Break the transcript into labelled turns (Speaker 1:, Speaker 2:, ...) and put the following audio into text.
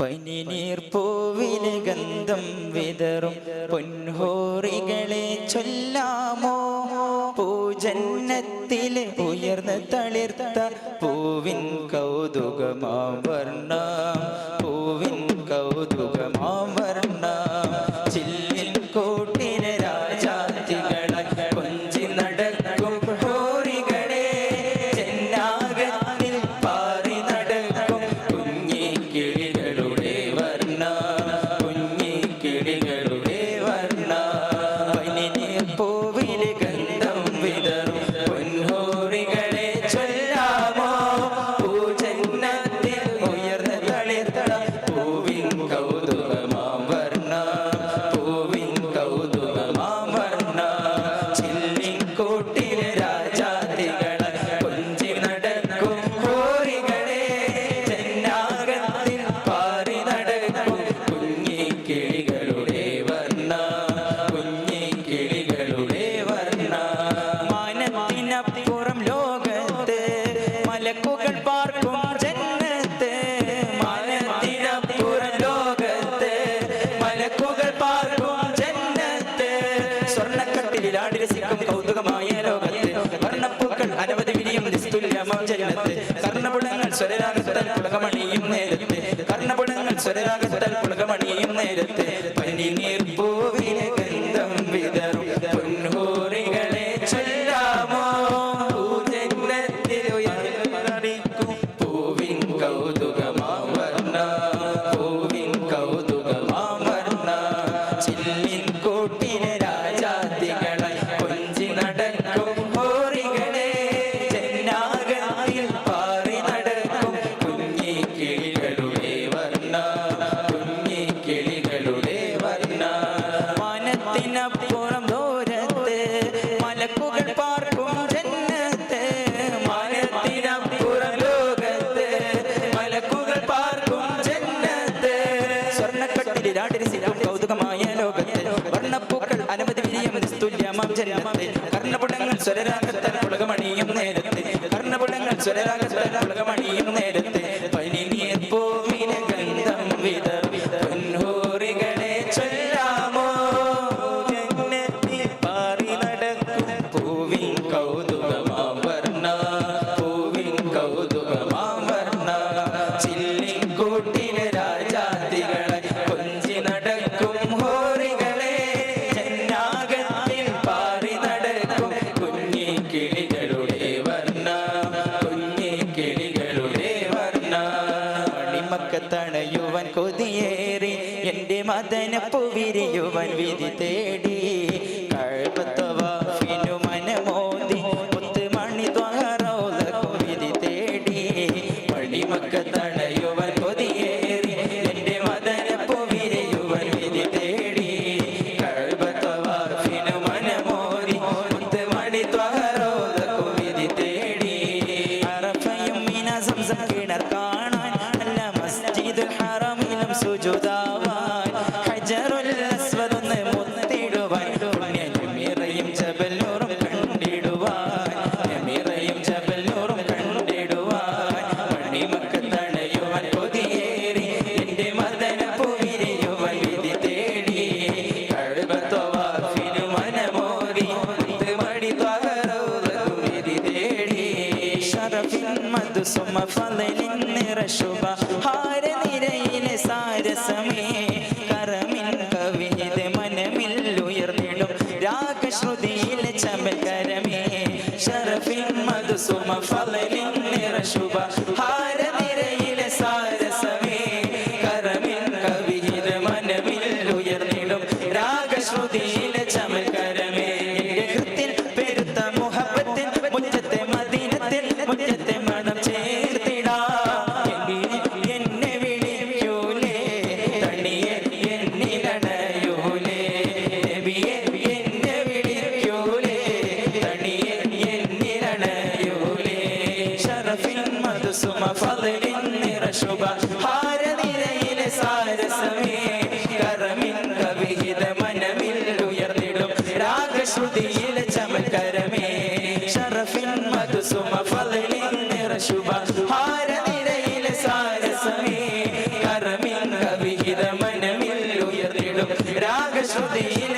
Speaker 1: പനിനീർ പൂവിന് ഗന്ധം വിതറും. പൊൻഹോറികളെ ചൊല്ലാമോ? പൂജന്നത്തിലെ ഉയർന്ന് തളിർത്ത പൂവിൻ കൗതുകമാവർണ പൂവിൻ കൗതുകമാവ povo ജയമത്ത് കർണപുടങ്ങൾ സ്വരരാഗത്തൽ പുളകമണിയും നേരത്തെ. കർണപുടങ്ങൾ സ്വരരാഗത്തൽ പുളകമണിയും നേരത്തെ. പനി നീർപ്പൂവിലെ ഗന്ധം വിതറും ചൊല്ലാമോ? പൂവിൻ കൗതുകമാവർണ പൂവിൻ കൗതുകമാവർണ ചില്ല സ്വരരാഗത്തൽ പുളകമണിയും നേരത്തെ. കർണപുളങ്ങൾ സ്വരരാഗ എന്റെ മദനപ്പു പുവിരിയുവൻ വിധി തേടി. കഴുത്തവാഫിനു കാണാൻ അല്ല മസ്ജിദുൽ ഹറമിലും സുജുദാവും സമ ഫലനിൻ രാഗശ്രുതിയിലെ ഷറഫിൻ രാഗശ്രുതിയിലെ ചമകരമേ